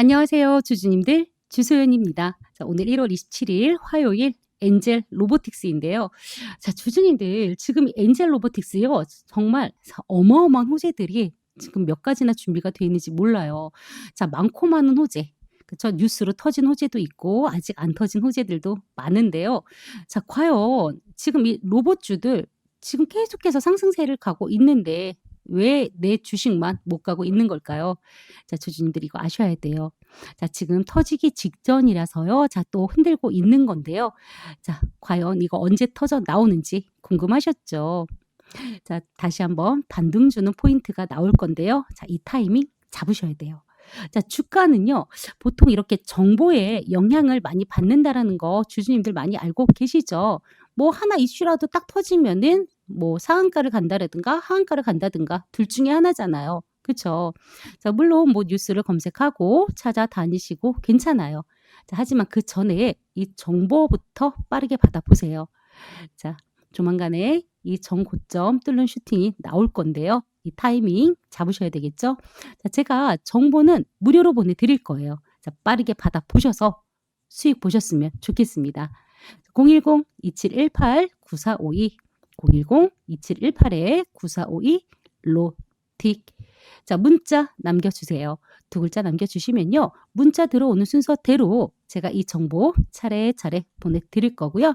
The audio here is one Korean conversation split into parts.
안녕하세요, 주주님들. 주소연입니다. 자, 오늘 1월 27일 화요일 엔젤 로보틱스인데요. 자, 주주님들, 지금 이 엔젤 로보틱스요. 정말 어마어마한 호재들이 지금 몇 가지나 준비가 되어 있는지 몰라요. 자, 많고 많은 호재. 그쵸? 뉴스로 터진 호재도 있고, 아직 안 터진 호재들도 많은데요. 자, 과연 지금 이 로봇주들 지금 계속해서 상승세를 가고 있는데, 왜 내 주식만 못 가고 있는 걸까요? 자, 주주님들 이거 아셔야 돼요. 자, 지금 터지기 직전이라서요. 자, 또 흔들고 있는 건데요. 자, 과연 이거 언제 터져 나오는지 궁금하셨죠? 자, 다시 한번 반등 주는 포인트가 나올 건데요. 자, 이 타이밍 잡으셔야 돼요. 자, 주가는요, 보통 이렇게 정보에 영향을 많이 받는다라는 거 주주님들 많이 알고 계시죠? 뭐 하나 이슈라도 딱 터지면은 뭐 상한가를 간다라든가 하한가를 간다든가 둘 중에 하나잖아요. 그쵸? 자, 물론 뭐 뉴스를 검색하고 찾아다니시고 괜찮아요. 자, 하지만 그 전에 이 정보부터 빠르게 받아보세요. 자, 조만간에 이 정고점 뚫는 슈팅이 나올 건데요. 이 타이밍 잡으셔야 되겠죠? 자, 제가 정보는 무료로 보내드릴 거예요. 자, 빠르게 받아보셔서 수익 보셨으면 좋겠습니다. 010-2718-9452 010-2718-9452 로틱 자, 문자 남겨주세요. 두 글자 남겨주시면요. 문자 들어오는 순서대로 제가 이 정보 차례차례 보내드릴 거고요.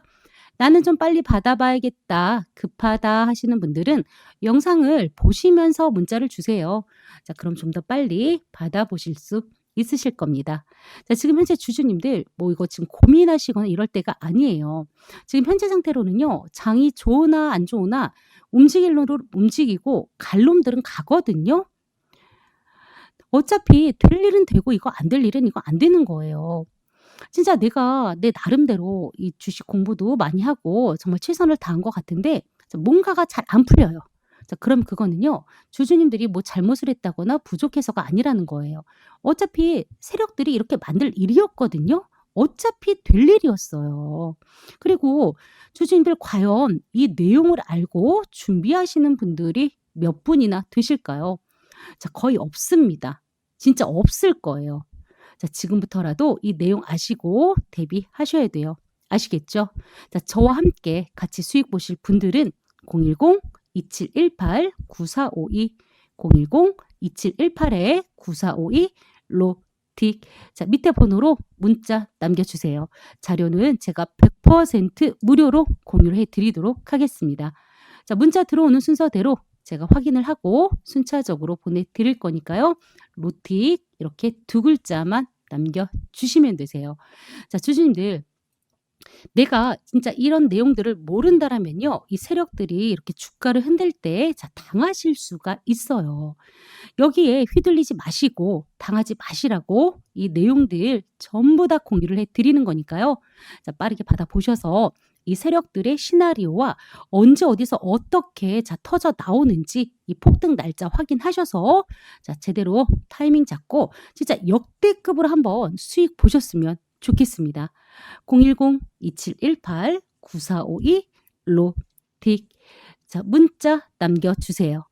나는 좀 빨리 받아봐야겠다, 급하다 하시는 분들은 영상을 보시면서 문자를 주세요. 자, 그럼 좀 더 빨리 받아보실 수 있으실 겁니다. 자, 지금 현재 주주님들 뭐 이거 지금 고민하시거나 이럴 때가 아니에요. 지금 현재 상태로는요. 장이 좋으나 안 좋으나 움직일 놈으로 움직이고 갈 놈들은 가거든요. 어차피 될 일은 되고 이거 안 될 일은 이거 안 되는 거예요. 진짜 내가 내 나름대로 이 주식 공부도 많이 하고 정말 최선을 다한 것 같은데 뭔가가 잘 안 풀려요. 자, 그럼 그거는요, 주주님들이 뭐 잘못을 했다거나 부족해서가 아니라는 거예요. 어차피 세력들이 이렇게 만들 일이었거든요. 어차피 될 일이었어요. 그리고 주주님들 과연 이 내용을 알고 준비하시는 분들이 몇 분이나 되실까요? 자, 거의 없습니다. 진짜 없을 거예요. 자, 지금부터라도 이 내용 아시고 대비하셔야 돼요. 아시겠죠? 자, 저와 함께 같이 수익 보실 분들은 010 2718-9452 010-2718-9452 로틱 자 밑에 번호로 문자 남겨주세요. 자료는 제가 100% 무료로 공유를 해드리도록 하겠습니다. 자 문자 들어오는 순서대로 제가 확인을 하고 순차적으로 보내드릴 거니까요. 로틱 이렇게 두 글자만 남겨주시면 되세요. 자 주주님들 내가 진짜 이런 내용들을 모른다라면요. 이 세력들이 이렇게 주가를 흔들 때 자, 당하실 수가 있어요. 여기에 휘둘리지 마시고 당하지 마시라고 이 내용들 전부 다 공유를 해 드리는 거니까요. 자, 빠르게 받아 보셔서 이 세력들의 시나리오와 언제 어디서 어떻게 자 터져 나오는지 이 폭등 날짜 확인하셔서 자 제대로 타이밍 잡고 진짜 역대급으로 한번 수익 보셨으면 좋겠습니다. 010-2718-9452 로틱 자 문자 남겨주세요.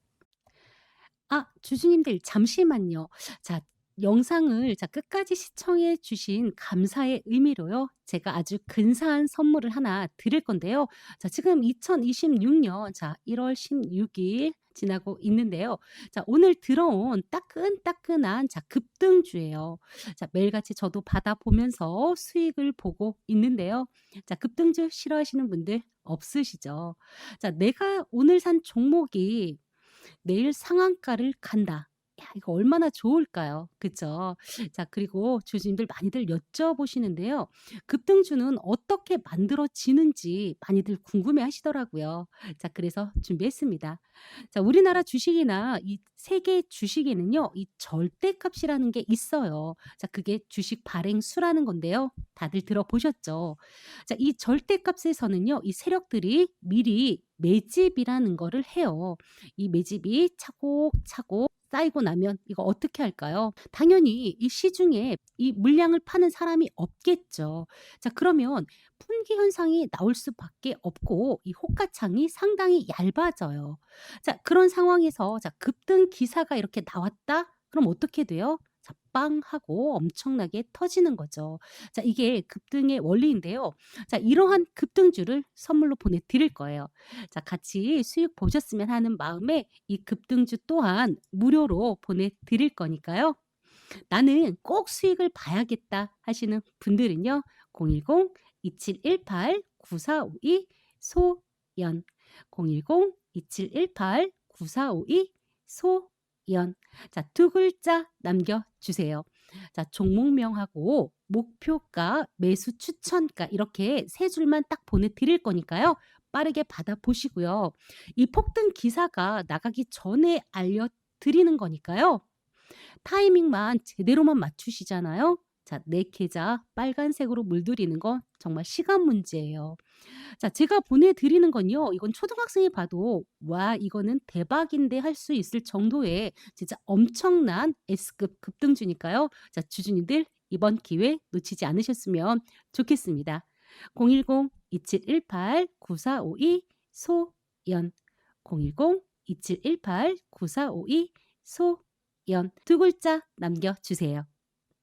아 주주님들 잠시만요. 자 영상을 자 끝까지 시청해 주신 감사의 의미로요. 제가 아주 근사한 선물을 하나 드릴 건데요. 자 지금 2026년 자 1월 16일 지나고 있는데요. 자, 오늘 들어온 따끈따끈한 자, 급등주예요. 자, 매일같이 저도 받아보면서 수익을 보고 있는데요. 자, 급등주 싫어하시는 분들 없으시죠? 자, 내가 오늘 산 종목이 내일 상한가를 간다. 야, 이거 얼마나 좋을까요? 그죠? 자, 그리고 주주님들 많이들 여쭤보시는데요. 급등주는 어떻게 만들어지는지 많이들 궁금해 하시더라고요. 자, 그래서 준비했습니다. 자, 우리나라 주식이나 이 세계 주식에는요, 이 절대값이라는 게 있어요. 자, 그게 주식 발행수라는 건데요. 다들 들어보셨죠? 자, 이 절대값에서는요, 이 세력들이 미리 매집이라는 거를 해요. 이 매집이 차곡차곡 쌓이고 나면 이거 어떻게 할까요? 당연히 이 시중에 이 물량을 파는 사람이 없겠죠. 자, 그러면 분기 현상이 나올 수밖에 없고 이 호가창이 상당히 얇아져요. 자, 그런 상황에서 자, 급등 기사가 이렇게 나왔다? 그럼 어떻게 돼요? 자, 빵 하고 엄청나게 터지는 거죠. 자 이게 급등의 원리인데요. 자 이러한 급등주를 선물로 보내드릴 거예요. 자 같이 수익 보셨으면 하는 마음에 이 급등주 또한 무료로 보내드릴 거니까요. 나는 꼭 수익을 봐야겠다 하시는 분들은요. 010-2718-9452 소연 010-2718-9452 소 연 자, 두 글자 남겨주세요. 자, 종목명하고 목표가, 매수 추천가 이렇게 세 줄만 딱 보내드릴 거니까요. 빠르게 받아보시고요. 이 폭등 기사가 나가기 전에 알려드리는 거니까요. 타이밍만 제대로만 맞추시잖아요. 자, 내 계좌 빨간색으로 물들이는 건 정말 시간 문제예요. 자, 제가 보내드리는 건요. 이건 초등학생이 봐도 와 이거는 대박인데 할 수 있을 정도의 진짜 엄청난 S급 급등주니까요. 자, 주주님들 이번 기회 놓치지 않으셨으면 좋겠습니다. 010-2718-9452 소연 010-2718-9452 소연 두 글자 남겨주세요.